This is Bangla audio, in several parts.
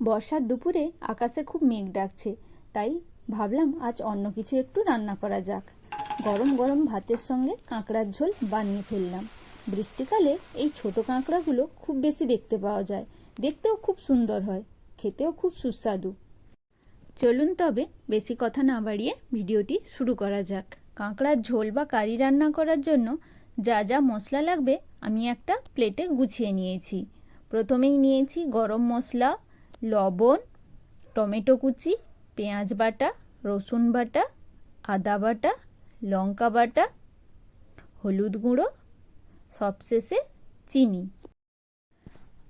বর্ষার দুপুরে আকাশে খুব মেঘ ডাকছে, তাই ভাবলাম আজ অন্য কিছু একটু রান্না করা যাক। গরম গরম ভাতের সঙ্গে কাঁকড়ার ঝোল বানিয়ে ফেললাম। বৃষ্টিকালে এই ছোট কাঁকড়াগুলো খুব বেশি দেখতে পাওয়া যায়, দেখতেও খুব সুন্দর হয়, খেতেও খুব সুস্বাদু। চলুন তবে বেশি কথা না বাড়িয়ে ভিডিওটি শুরু করা যাক। কাঁকড়ার ঝোল বা কারি রান্না করার জন্য যা যা মশলা লাগবে আমি একটা প্লেটে গুছিয়ে নিয়েছি। প্রথমেই নিয়েছি গরম মশলা লবণ, টমেটো কুচি, পেঁয়াজ বাটা, রসুন বাটা, আদা বাটা, লঙ্কা বাটা, হলুদ গুঁড়ো, সবশেষে চিনি।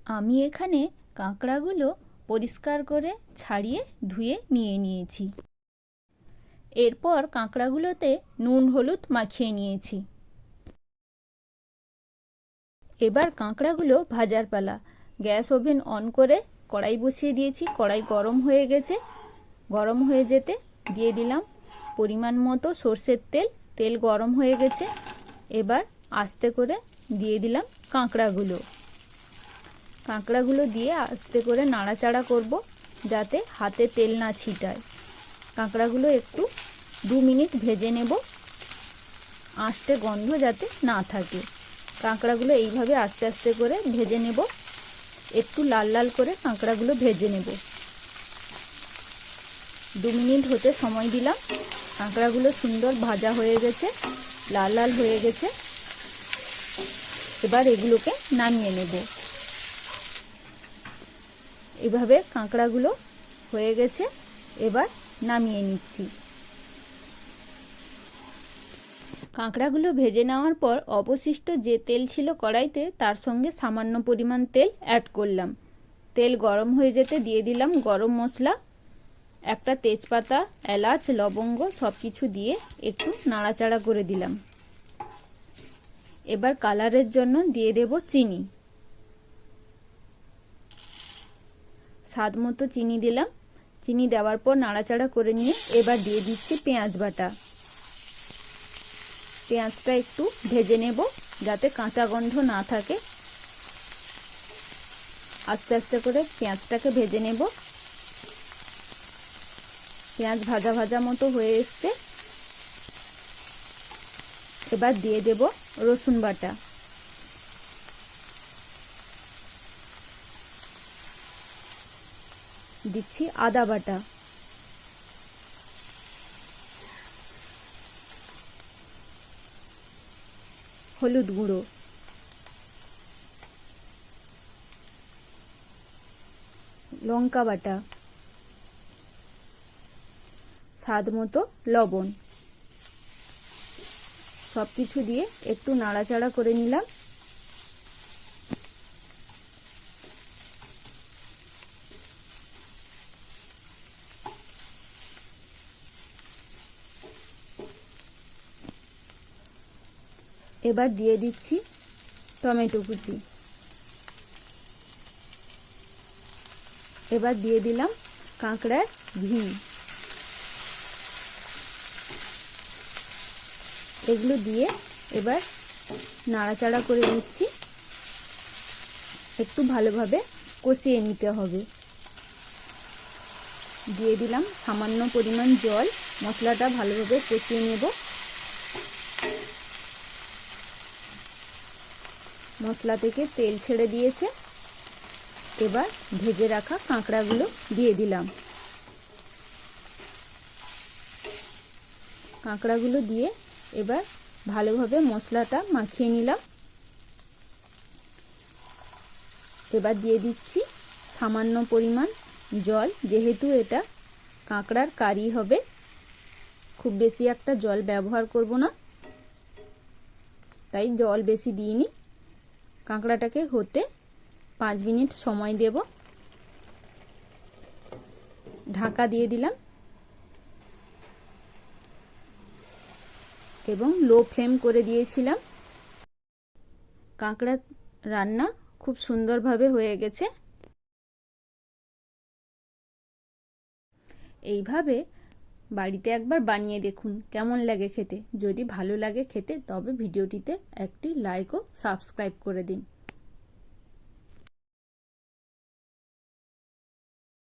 আমি এখানে কাঁকড়াগুলো পরিষ্কার করে ছাড়িয়ে ধুয়ে নিয়ে নিয়েছি। এরপর কাঁকড়াগুলোতে নুন হলুদ মাখিয়ে নিয়েছি। এবার কাঁকড়াগুলো ভাজার পালা। গ্যাস ওভেন অন করে কড়াই বসিয়ে দিয়েছি। কড়াই গরম হয়ে গেছে। গরম হয়ে যেতে দিয়ে দিলাম পরিমাণ মতো সর্ষের তেল। তেল গরম হয়ে গেছে। এবার আস্তে করে দিয়ে দিলাম কাঁকড়াগুলো। কাঁকড়াগুলো দিয়ে আস্তে করে নাড়াচাড়া করব যাতে হাতে তেল না ছিটায়। কাঁকড়াগুলো একটু দু মিনিট ভেজে নেব। আস্তে গন্ধ যাতে না থাকে। কাঁকড়াগুলো এইভাবে আস্তে আস্তে করে ভেজে নেব। একটু লাল লাল করে কাঁকড়াগুলো ভেজে নেব। দু মিনিট হতে সময় দিলাম। কাঁকড়াগুলো সুন্দর ভাজা হয়ে গেছে, লাল লাল হয়ে গেছে। এবার এগুলোকে নামিয়ে নেব। এভাবে কাঁকড়াগুলো হয়ে গেছে, এবার নামিয়ে নিচ্ছি। কাঁকড়াগুলো ভেজে নেওয়ার পর অবশিষ্ট যে তেল ছিল কড়াইতে, তার সঙ্গে সামান্য পরিমাণ তেল অ্যাড করলাম। তেল গরম হয়ে যেতে দিয়ে দিলাম গরম মশলা, একটা তেজপাতা, এলাচ, লবঙ্গ সব কিছু দিয়ে একটু নাড়াচাড়া করে দিলাম। এবার কালারের জন্য দিয়ে দেব চিনি। স্বাদ মতো চিনি দিলাম। চিনি দেওয়ার পর নাড়াচাড়া করে নিয়ে এবার দিয়ে দিচ্ছি পেঁয়াজ বাটা। পেঁয়াজটা একটু ভেজে নেব যাতে কাঁচা গন্ধ না থাকে। আস্তে আস্তে করে পেঁয়াজটাকে ভেজে নেব। পেঁয়াজ ভাজা ভাজা মতো হয়ে এসছে। এবার দিয়ে দেব রসুন বাটা। দিচ্ছি আদা বাটা। হলুদ গুঁড়ো। লঙ্কা বাটা। স্বাদ মতো লবণ। সব কিছু দিয়ে একটু নাড়াচাড়া করে নিলাম। এবার দিয়ে দিচ্ছি টমেটো কুচি। এবার দিয়ে দিলাম কাঁকড়ার ঘি। এগুলো দিয়ে এবার নাড়াচাড়া করে নিচ্ছি। একটু ভালোভাবে কষিয়ে নিতে হবে। দিয়ে দিলাম সামান্য পরিমাণ জল। মশলাটা ভালোভাবে কষিয়ে নেব। মশলা থেকে তেল ছেড়ে দিয়েছে। এবার ভেজে রাখা কাঁকড়াগুলো দিয়ে দিলাম। কাঁকড়াগুলো দিয়ে এবার ভালোভাবে মশলাটা মাখিয়ে নিলাম। এবার দিয়ে দিচ্ছি সামান্য পরিমাণ জল, যেহেতু এটা কাঁকড়ার কারি হবে। খুব বেশি একটা জল ব্যবহার করব না। তাই জল বেশি দিইনি। কাঁকড়াটাকে হতে পাঁচ মিনিট সময় দেব। ঢাকা দিয়ে দিলাম। এবং লো ফ্লেম করে দিয়েছিলাম। কাঁকড়া রান্না খুব সুন্দরভাবে হয়ে গেছে। এইভাবে বাড়িতে একবার বানিয়ে দেখুন কেমন লাগে খেতে। যদি ভালো লাগে খেতে, তবে ভিডিওটিতে একটি লাইক ও সাবস্ক্রাইব করে দিন।